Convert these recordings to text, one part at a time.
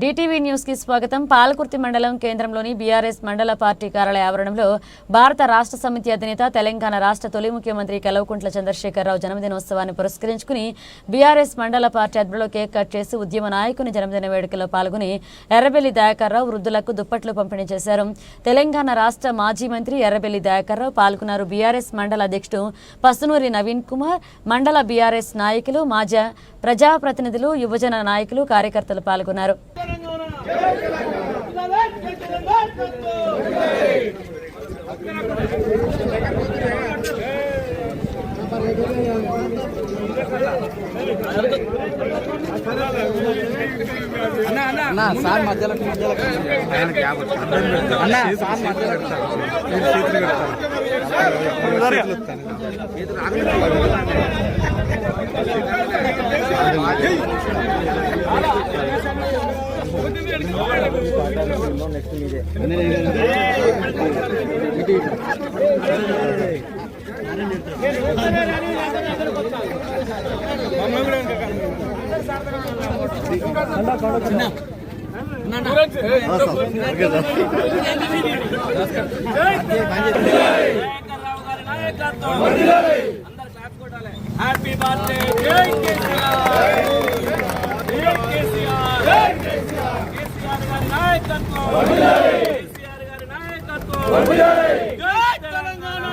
DTV న్యూస్కి స్వాగతం. పాలకుర్తి మండలం కేంద్రంలోని బీఆర్ఎస్ మండల పార్టీ కార్యాలయ ఆవరణంలో భారత రాష్ట్ర సమితి అధినేత తెలంగాణ రాష్ట్ర తొలి ముఖ్యమంత్రి కల్వకుంట్ల చంద్రశేఖరరావు జన్మదినోత్సవాన్ని పురస్కరించుకుని బీఆర్ఎస్ మండల పార్టీ ఆధ్వర్యంలో కేక్ కట్ చేసి ఉద్యమ నాయకుని జన్మదిన వేడుకలో పాల్గొని ఎర్రబెల్లి దయాకర్రావు వృద్ధులకు దుప్పట్లు పంపిణీ చేశారు. తెలంగాణ రాష్ట్ర మాజీ మంత్రి ఎర్రబెల్లి దయాకర్రావు పాల్గొన్నారు. బీఆర్ఎస్ మండల అధ్యక్షుడు పసునూరి నవీన్ కుమార్ మండల బీఆర్ఎస్ నాయకులు మాజా ప్రజాప్రతినిధులు యువజన నాయకులు కార్యకర్తలు పాల్గొన్నారు. అన్నా సార్ మధ్యలో మధ్యలో అన్న సార్ మధ్యలో హ్యాపీ బర్త్డే జై నాయకత్వం కేసీఆర్ గారి నాయకత్వం జై తెలంగాణ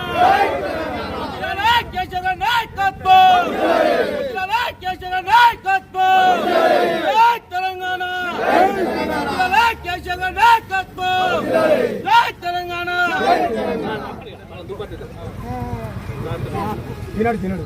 జై కేసీఆర్ నాయకత్వం కేసీఆర్ నాయకత్వం జై తెలంగాణ కేసీఆర్ నాయకత్వం జై తెలంగాణ తినడు తినడు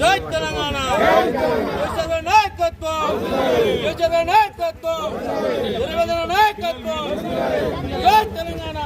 జై తెలంగాణ! నాయకత్వం నాయకత్వం నాయకత్వం తెలంగాణ!